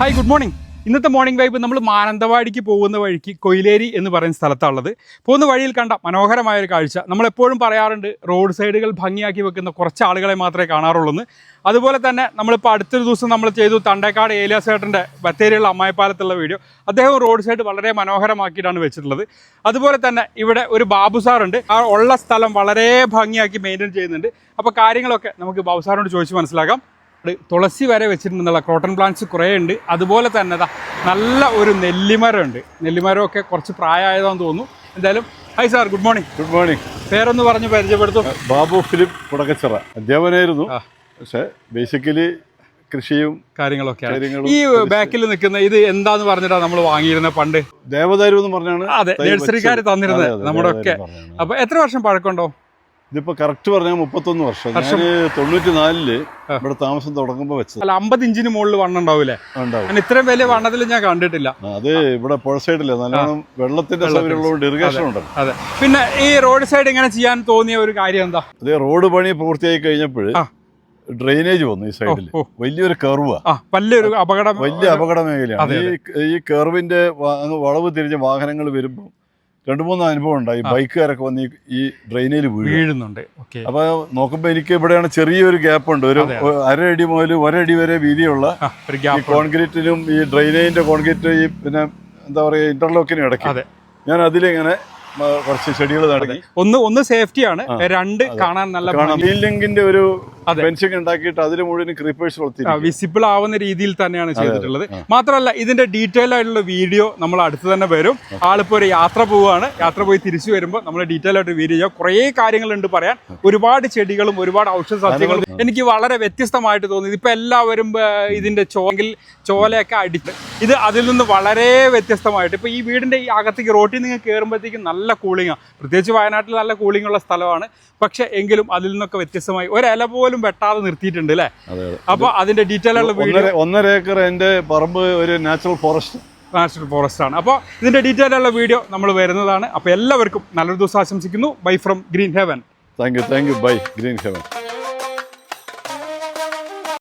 Hi good morning ഇന്നത്തെ morning vibe നമ്മൾ മാനന്തവാടിക്ക് പോകുന്ന വഴിക്ക് കൊയിലേരി എന്ന് പറയുന്ന സ്ഥലത്താണുള്ളത്. പോകുന്ന വഴിയിൽ കണ്ട മനോഹരമായ ഒരു കാഴ്ച. നമ്മളെപ്പോഴും പറയാറുണ്ട് റോഡ് സൈഡുകൾ ഭംഗിയാക്കി വെക്കുന്ന കുറച്ച് ആളുകളെ മാത്രമേ കാണാറുള്ളൂ അതുപോലെ തന്നെ നമ്മളിപ്പോൾ അടുത്തൊരു ദിവസം നമ്മൾ ചെയ്തു തണ്ടേക്കാട് ഏലിയാസ് ഏട്ടന്റെ ബത്തേരിയുള്ള അമ്മായിപ്പാലത്തുള്ള വീഡിയോ. അദ്ദേഹം റോഡ് സൈഡ് വളരെ മനോഹരമാക്കിയിട്ടാണ് വെച്ചിട്ടുള്ളത്. അതുപോലെ തന്നെ ഇവിടെ ഒരു ബാബു സാറുണ്ട്. ആ ഉള്ള സ്ഥലം വളരെ ഭംഗിയാക്കി മെയിന്റെയിൻ ചെയ്യുന്നുണ്ട്. അപ്പോൾ കാര്യങ്ങളൊക്കെ നമുക്ക് ബാബു സാറിനോട് ചോദിച്ച് മനസ്സിലാക്കാം. തുളസി വരെ വെച്ചിട്ടുണ്ടെന്നുള്ള ക്രോട്ടൺ പ്ലാന്റ്സ് കുറേ ഉണ്ട്. അതുപോലെ തന്നെ നല്ല ഒരു നെല്ലിമരം ഉണ്ട് നെല്ലിമരമൊക്കെ കുറച്ച് പ്രായമായതാണെന്ന് തോന്നുന്നു. എന്തായാലും hi sir good morning good morning പേരൊന്ന് പറഞ്ഞ് പരിചയപ്പെടുത്തു. ബാബു ഫിലിപ്പ് കുടക്കച്ചിറ. അധ്യാപനായിരുന്നു പക്ഷേ ബേസിക്കലി കൃഷിയും കാര്യങ്ങളൊക്കെ ഈ ബാക്കിൽ നിൽക്കുന്ന ഇത് എന്താന്ന് പറഞ്ഞിട്ടാണ് നമ്മൾ വാങ്ങിയിരുന്നത് പണ്ട്? ദേവദാരു എന്ന് പറഞ്ഞാണ് അതെ നഴ്സറിക്കാർ തന്നിരുന്നത് നമ്മുടെ ഒക്കെ അപ്പൊ എത്ര വർഷം പഴക്കമുണ്ടോ? ഇതിപ്പോ കറക്റ്റ് പറഞ്ഞാൽ മുപ്പത്തൊന്ന് വർഷം. ഞാൻ തൊണ്ണൂറ്റി നാലിൽ ഇവിടെ താമസം തുടങ്ങുമ്പോ വെച്ചത്. അല്ല അമ്പത് ഇഞ്ചിന് മുകളിൽ വണ്ണം ഉണ്ടാവൂലേ? ഉണ്ടാവും. ഇത്രയും വലിയ വണ്ണത്തിൽ ഞാൻ കണ്ടിട്ടില്ല. അത് ഇവിടെ പുഴ സൈഡിൽ നല്ലോണം വെള്ളത്തിന്റെ സൗകര്യമുള്ളതുകൊണ്ട് ഇറിഗേഷൻ ഉണ്ടല്ലോ. അതെ. പിന്നെ ഈ റോഡ് സൈഡ് ഇങ്ങനെ ചെയ്യാൻ തോന്നിയ ഒരു കാര്യം എന്താ? അതെ റോഡ് പണി പൂർത്തിയായി കഴിഞ്ഞപ്പോൾ. ഡ്രെയിനേജ് വന്നു ഈ സൈഡിൽ. വലിയൊരു കർവാ വലിയൊരു അപകടം വലിയ അപകട മേഖലയാണ്. ഈ ഈ കർവിന്റെ വളവ് തിരിഞ്ഞ് വാഹനങ്ങൾ വരുമ്പോൾ രണ്ട് മൂന്ന് അനുഭവം ഉണ്ടായി. ബൈക്കുകാരൊക്കെ വന്ന് ഈ- ഡ്രെയിനേജ് ഡ്രെയിനിൽ വീഴുന്നുണ്ട്. അപ്പൊ നോക്കുമ്പോ എനിക്ക് ഇവിടെയാണ് ചെറിയൊരു ഗ്യാപ്പ് ഉണ്ട്. ഒരു അരടി മുതൽ ഒരടി വരെ വീതിയുള്ള കോൺക്രീറ്റിനും ഈ ഡ്രെയിനേജിന്റെ കോൺക്രീറ്റ് ഈ പിന്നെ എന്താ പറയാ ഇന്റർലോക്കിനും ഇടയ്ക്ക്. ഞാൻ അതിലിങ്ങനെ കുറച്ച് ചെടികൾ നടത്തി ഒന്ന് ഒന്ന് സേഫ്റ്റിയാണ് രണ്ട് കാണാൻ നല്ല കാണാം. ഒരു. ഫെൻസിങ് ഉണ്ടാക്കിയിട്ട് അതിൽ മുഴുവൻ ക്രീപ്പേഴ്സ് വിസിബിൾ ആവുന്ന രീതിയിൽ തന്നെയാണ് ചെയ്തിട്ടുള്ളത്. മാത്രമല്ല ഇതിന്റെ ഡീറ്റെയിൽ ആയിട്ടുള്ള വീഡിയോ നമ്മൾ അടുത്ത് തന്നെ വരും. ആളിപ്പോ ഒരു യാത്ര പോവുകയാണ്. യാത്ര പോയി തിരിച്ചു വരുമ്പോൾ നമ്മൾ ഡീറ്റെയിൽ ആയിട്ട് വീഡിയോ ചെയ്യാം. കുറേ കാര്യങ്ങളുണ്ട് പറയാൻ. ഒരുപാട് ചെടികളും ഒരുപാട് ഔഷധ സസ്യങ്ങളും എനിക്ക് വളരെ വ്യത്യസ്തമായിട്ട് തോന്നി ഇപ്പൊ എല്ലാവരും ഇതിന്റെ ചോങ്കിൽ ചോലയൊക്കെ അടിച്ച് ഇത് അതിൽ നിന്ന് വളരെ വ്യത്യസ്തമായിട്ട് ഇപ്പൊ ഈ വീടിന്റെ ഈ അകത്തേക്ക് റോട്ടിൽ നിങ്ങൾ കയറുമ്പോഴത്തേക്കും നല്ല കൂളിംഗാണ് പ്രത്യേകിച്ച് വയനാട്ടിൽ നല്ല കൂളിംഗ് ഉള്ള സ്ഥലമാണ്. പക്ഷെ എങ്കിലും അതിൽ നിന്നൊക്കെ വ്യത്യസ്തമായി. ഒരല പോലും വെട്ടാതെ നിർത്തിയിട്ടുണ്ട് അല്ലേ? അപ്പൊ അതിന്റെ ഡീറ്റെയിൽ ഉള്ള ഒന്നര ഏക്കർ എന്റെ പറമ്പ് ഒരു നാച്ചുറൽ ഫോറസ്റ്റ് നാഷണൽ ഫോറസ്റ്റ് ആണ്. അപ്പോൾ ഇതിന്റെ ഡീറ്റെയിൽ ഉള്ള വീഡിയോ നമ്മൾ വരുന്നതാണ്. അപ്പോൾ എല്ലാവർക്കും നല്ലൊരു ദിവസം ആശംസിക്കുന്നു. Bye from Green Heaven thank you thank you bye Green Heaven